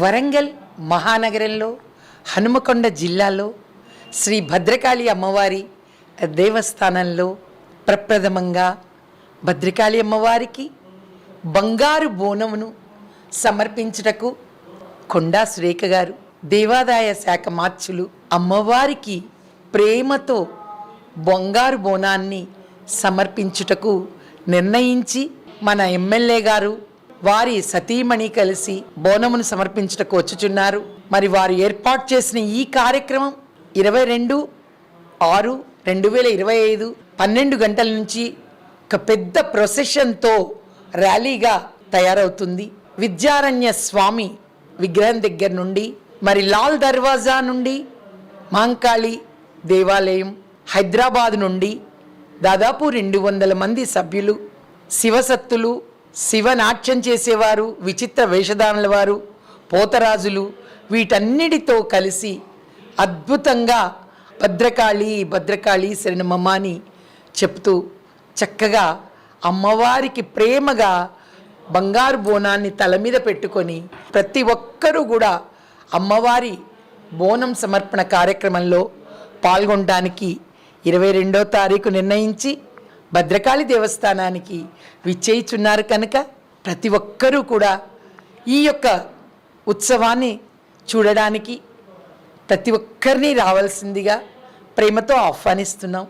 వరంగల్ మహానగరంలో హనుమకొండ జిల్లాలో శ్రీ భద్రకాళి అమ్మవారి దేవస్థానంలో ప్రప్రథమంగా భద్రకాళి అమ్మవారికి బంగారు బోనమును సమర్పించుటకు కొండా సురేఖ గారు దేవాదాయ శాఖ మార్చులు అమ్మవారికి ప్రేమతో బంగారు బోనాన్ని సమర్పించుటకు నిర్ణయించి మన ఎమ్మెల్యే గారు వారి సతీమణి కలిసి బోనమును సమర్పించుటకు వచ్చుచున్నారు. మరి వారు ఏర్పాటు చేసిన ఈ కార్యక్రమం ఇరవై రెండు ఆరు రెండు వేల ఇరవై ఐదు పన్నెండు గంటల నుంచి ఒక పెద్ద ప్రొసెషన్తో ర్యాలీగా తయారవుతుంది. విద్యారణ్య స్వామి విగ్రహం దగ్గర నుండి మరి లాల్ దర్వాజా నుండి మాంకాళి దేవాలయం హైదరాబాద్ నుండి దాదాపు రెండు వందల మంది సభ్యులు శివసత్తులు శివనాట్యం చేసేవారు విచిత్ర వేషధారణల వారు పోతరాజులు వీటన్నిటితో కలిసి అద్భుతంగా భద్రకాళి భద్రకాళి శరణమమ్మ అని చెప్తూ చక్కగా అమ్మవారికి ప్రేమగా బంగారు బోనాన్ని తల మీద పెట్టుకొని ప్రతి ఒక్కరూ కూడా అమ్మవారి బోనం సమర్పణ కార్యక్రమంలో పాల్గొనడానికి ఇరవై రెండో తారీఖు నిర్ణయించి భద్రకాళి దేవస్థానానికి విచ్చేయిచున్నారు కనుక ప్రతి ఒక్కరూ కూడా ఈ యొక్క ఉత్సవాన్ని చూడడానికి ప్రతి ఒక్కరిని రావాల్సిందిగా ప్రేమతో ఆహ్వానిస్తున్నాం.